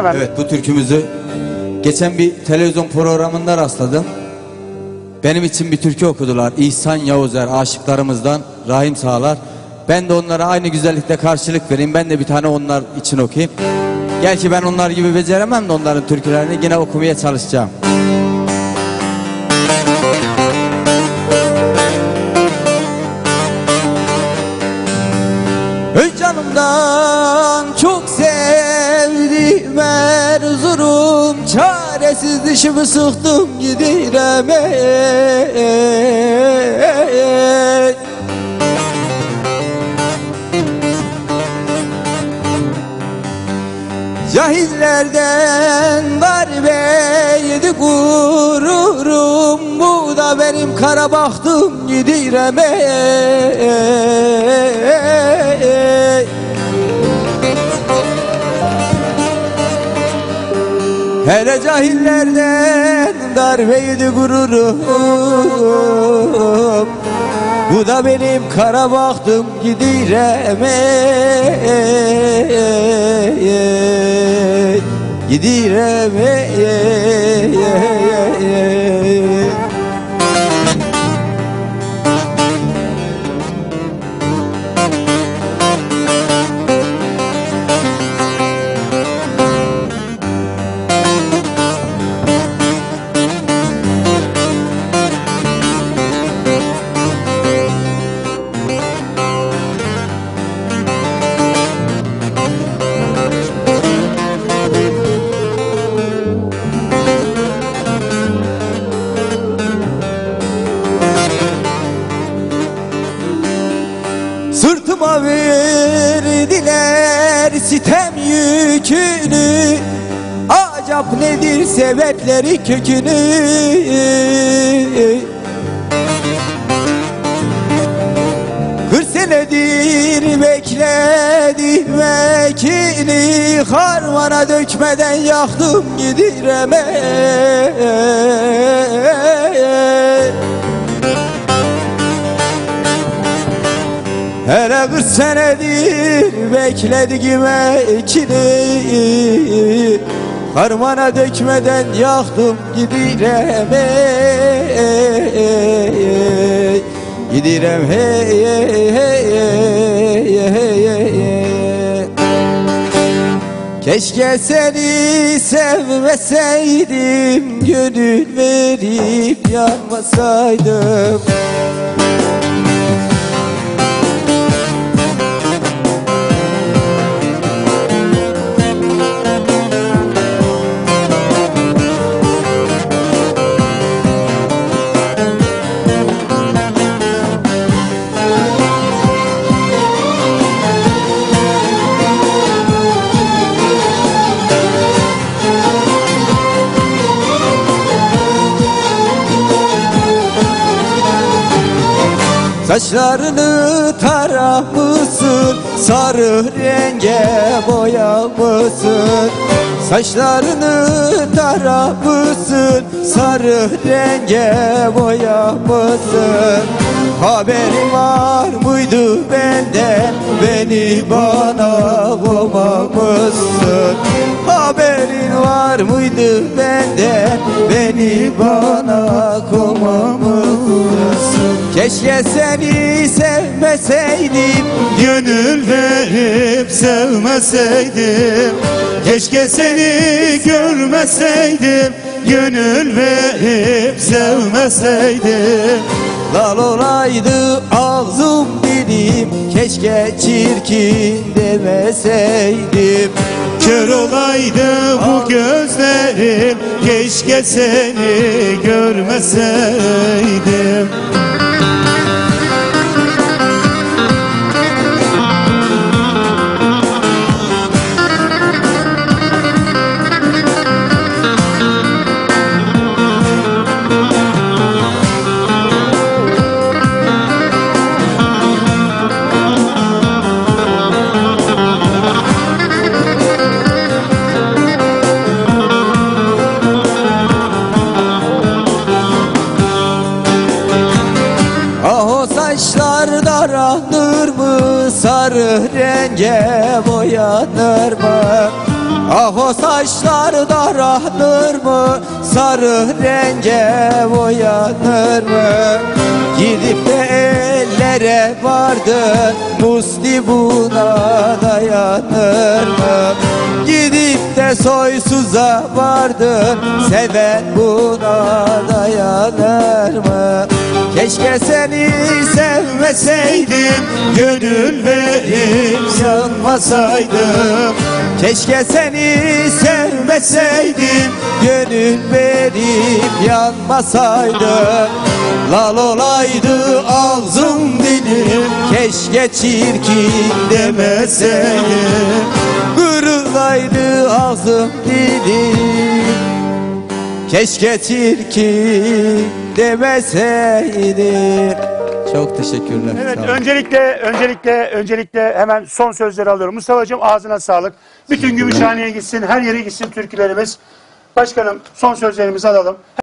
efendim. Evet bu türkümüzü geçen bir televizyon programında rastladım. Benim için bir türkü okudular. İhsan Yavuzer aşıklarımızdan Rahim Sağlar. Ben de onlara aynı güzellikte karşılık vereyim. Ben de bir tane onlar için okuyayım. Gerçi ben onlar gibi beceremem de onların türkülerini yine okumaya çalışacağım. Çaresiz dişimi sıktım gidiremeyin Cahillerden darbe gururum. Bu da benim kara bahtım gidiremeyin Hele cahillerden darbe yedi gururum. Bu da benim kara bahtım gidiremeyin Gidiremeyin Sırtıma Acap nedir sebepleri kökünü? Kırk senedir bekledim ekini Harmana dökmeden yaktım gidiremeyin Hele kırk senedir beklediğim ekini Harmana dökmeden yaktım gidirem hey Gidirem hey hey hey hey hey hey. Keşke seni sevmeseydim Gönül verip yanmasaydım Saçlarını taramışsın Sarı renge boyamışsın. Saçlarını taramışsın Sarı renge boyamışsın. Haberin var mıydı benden? Beni bana komamışsın var mıydı benden Beni bana komamışsın Keşke seni sevmeseydim Gönül verip sevmeseydim. Keşke seni görmeseydim Gönül verip sevmeseydim. Lal olaydı ağzım dilim Keşke çirkin demeseydim Kör olaydı bu gözlerim Keşke seni görmeseydim daranır mı? Sarı renge boyanır mı? Ah o saçlar daranır mı? Sarı renge boyanır mı? Gidip de ellere vardı Musti buna dayanır mı? Gidip de soysuza vardı Seven buna dayanır mı Keşke seni sevmeseydim Gönül verip yanmasaydım. Keşke seni sevmeseydim Gönül verip yanmasaydım Lal olaydı ağzım dilim Keşke çirkin demeseydim. Kırılaydı ağzım dilim Keşke çirkin demeseydim Çok teşekkürler. Evet sağ olun. öncelikle öncelikle öncelikle hemen son sözleri alıyorum. Mustafa'cığım ağzına sağlık. Bütün Gümüşhane'ye gitsin, her yere gitsin türkülerimiz. Başkanım son sözlerimizi alalım.